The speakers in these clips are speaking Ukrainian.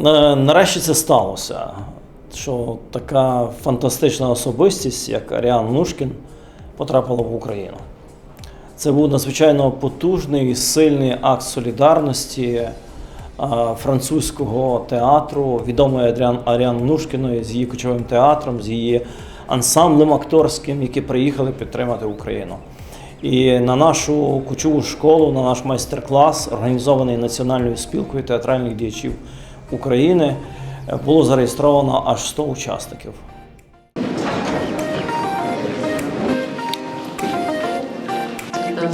е, нарешті це сталося. Що така фантастична особистість, як Аріан Нушкін, потрапила в Україну. Це був надзвичайно потужний, сильний акт солідарності е, французького театру, відомої Адріан Аріан Нушкіної з її кочовим театром, з її ансамблем акторським, які приїхали підтримати Україну. І на нашу кочову школу, на наш майстер-клас, організований Національною спілкою театральних діячів України, е, було зареєстровано аж 100 учасників.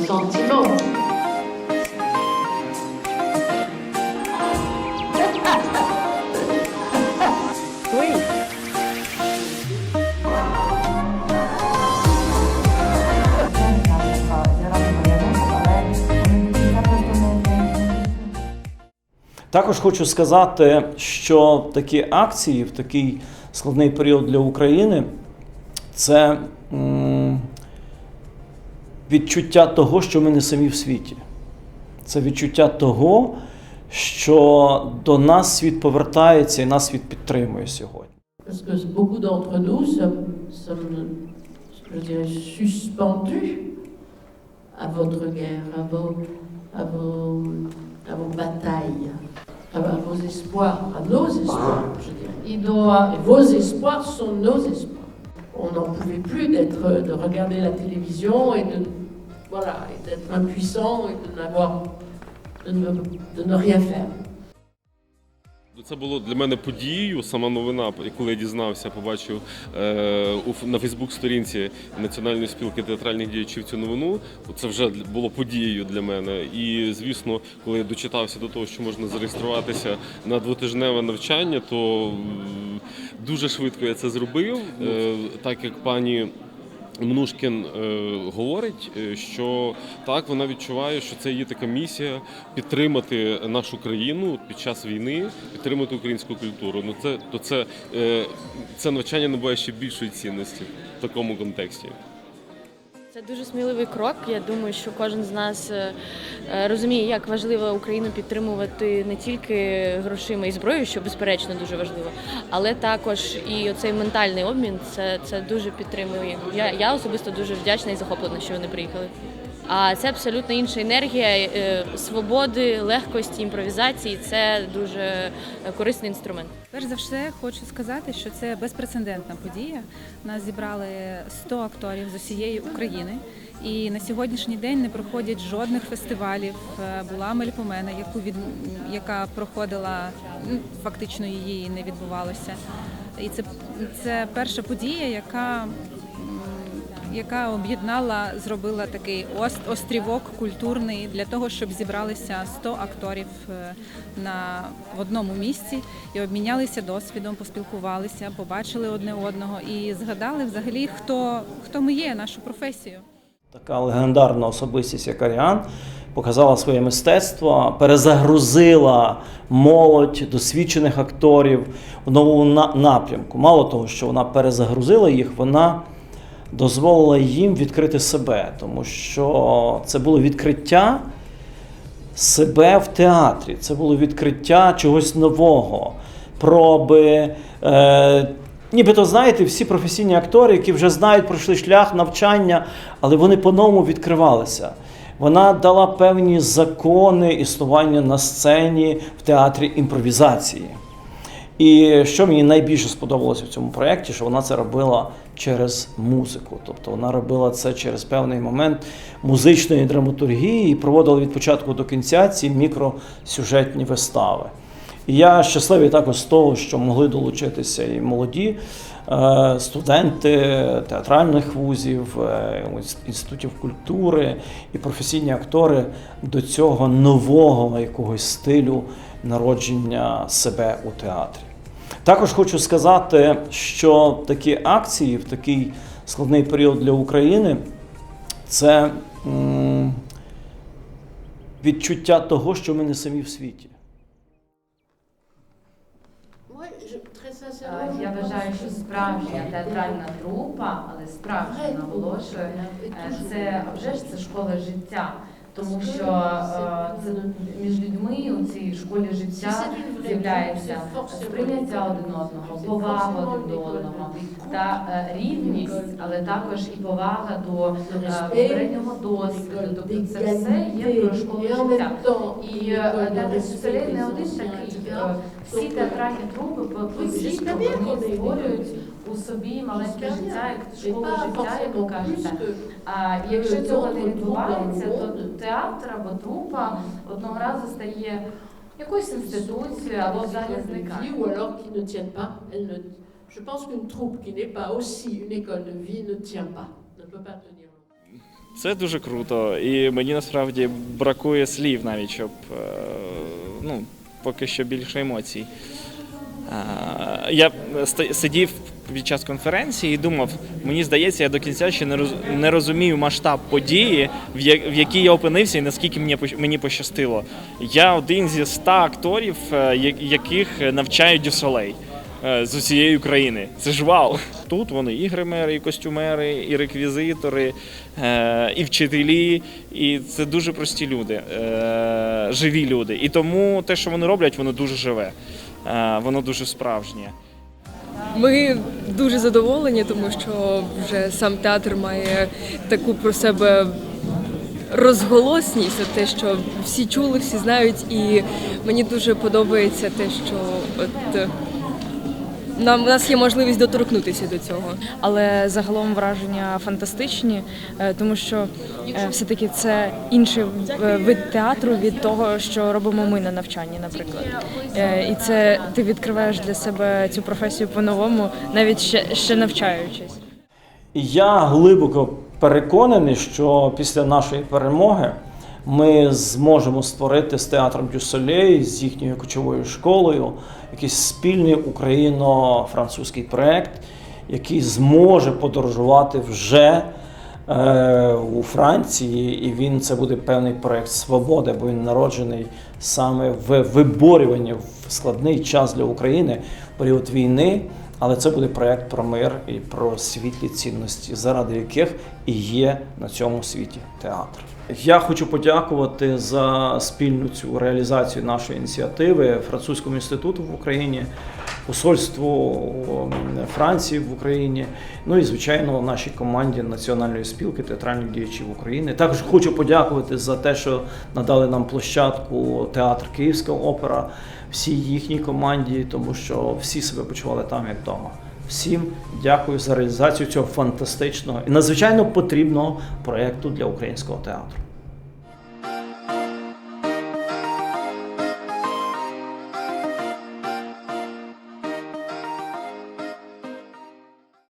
Sentiment. Також хочу сказати, що такі акції в такий складний період для України це відчуття того, що ми не самі в світі. Це відчуття того, що до нас світ повертається і нас світ підтримує сьогодні. Parce que beaucoup d'entre nous sommes, sommes, à votre guerre, à vos, à vos, à nos espoirs, je dirais. Vos espoirs sont nos espoirs. On n'en pouvait plus d'être, de regarder la télévision et de, voilà, et d'être impuissant et de n'avoir, de ne, de ne rien faire. Це було для мене подією. Сама новина, коли я дізнався, побачив е, на Фейсбук-сторінці Національної спілки театральних діячів цю новину. Це вже було подією для мене. І звісно, коли я дочитався до того, що можна зареєструватися на двотижневе навчання, то дуже швидко я це зробив, Е, так як пані. Мнушкін е, говорить, е, що так вона відчуває, що це її така місія підтримати нашу країну під час війни, підтримати українську культуру. Ну це то це, е, це навчання набуває ще більшої цінності в такому контексті. Це дуже сміливий крок. Я думаю, що кожен з нас е, е, розуміє, як важливо Україну підтримувати не тільки грошима і зброєю, що безперечно дуже важливо, але також і оцей ментальний обмін. Це, це дуже підтримує. Я, я особисто дуже вдячна і захоплена, що вони приїхали. А це абсолютно інша енергія е, свободи, легкості, імпровізації. Це дуже е, корисний інструмент. Перш за все, хочу сказати, що це безпрецедентна подія. Нас зібрали 100 акторів з усієї України. І на сьогоднішній день не проходять жодних фестивалів. Е, Була Мельпомена, яку від яка проходила ну, фактично її не відбувалося. І це, це перша подія, яка яка об'єднала, зробила такий ост- острівок культурний для того, щоб зібралися 100 акторів е, на в одному місці і обмінялися досвідом, поспілкувалися, побачили одне одного і згадали взагалі, хто, хто ми є, нашу професію. Така легендарна особистість, як Аріан, показала своє мистецтво, перезагрузила молодь досвідчених акторів в новому напрямку. Мало того, що вона перезагрузила їх, вона дозволила їм відкрити себе, тому що це було відкриття себе в театрі. Це було відкриття чогось нового, проби. Е, нібито, знаєте, всі професійні актори, які вже знають, пройшли шлях навчання, але вони по-новому відкривалися. Вона дала певні закони існування на сцені в театрі імпровізації. І що мені найбільше сподобалося в цьому проєкті, що вона це робила через музику. Тобто вона робила це через певний момент музичної драматургії і проводила від початку до кінця ці мікросюжетні вистави. І я щасливий також з того, що могли долучитися і молоді е, студенти театральних вузів, е, інститутів культури і професійні актори до цього нового якогось стилю народження себе у театрі. Також хочу сказати, що такі акції в такий складний період для України це відчуття того, що ми не самі в світі. Я вважаю, що справжня театральна трупа, але справжня наголошую, е, це вже ж це школа життя. Тому що е, це між людьми у цій школі життя з'являється сприйняття один одного, повага один до одного та е, рівність, але також і повага до е, попереднього досвіду. Тобто це все є про школу життя. І театр не один такий. Е, Всі театральні трупи по по світу вони створюють у собі маленьке життя, як школу життя, як ви кажете. А якщо цього не відбувається, то театр або трупа одного разу стає якоюсь інституцією або взагалі зникає. Je pense qu'une troupe qui n'est pas aussi une école de vie ne tient pas, ne peut pas tenir. Це дуже круто, і мені насправді бракує слів навіть, щоб е, ну, поки що більше емоцій. Е, Я сидів під час конференції і думав, мені здається, я до кінця ще не роз- не розумію масштаб події, в якій я опинився, і наскільки мені пощ- мені пощастило. Я один зі ста акторів, е, яких навчають Дюсолей е, з усієї України. Це ж вау! Тут вони і гримери, і костюмери, і реквізитори, е, і вчителі. І це дуже прості люди, е, живі люди. І тому те, що вони роблять, воно дуже живе, е, воно дуже справжнє. Ми дуже задоволені, тому що вже сам театр має таку про себе розголосність, те, що всі чули, всі знають, і мені дуже подобається те, що от е, нам у нас є можливість доторкнутися до цього. але загалом враження фантастичні, е, тому що е, все-таки це інший е, вид театру від того, що робимо ми на навчанні, наприклад. І це ти відкриваєш для себе цю професію по-новому, навіть ще, ще навчаючись. Я глибоко переконаний, що після нашої перемоги ми зможемо створити з театром Дюсолей, з їхньою кочовою школою, якийсь спільний україно-французький проект, який зможе подорожувати вже е, у Франції, і він це буде певний проект свободи, бо він народжений саме в виборюванні в складний час для України період війни. Але це буде проект про мир і про світлі цінності, заради яких і є на цьому світі театр. Я хочу подякувати за спільну цю реалізацію нашої ініціативи Французькому інституту в Україні, посольству Франції в Україні, ну і звичайно нашій команді Національної спілки театральних діячів України. Також хочу подякувати за те, що надали нам площадку театр Київська опера, всій їхній команді, тому що всі себе почували там як вдома. Всім дякую за реалізацію цього фантастичного і надзвичайно потрібного проєкту для українського театру.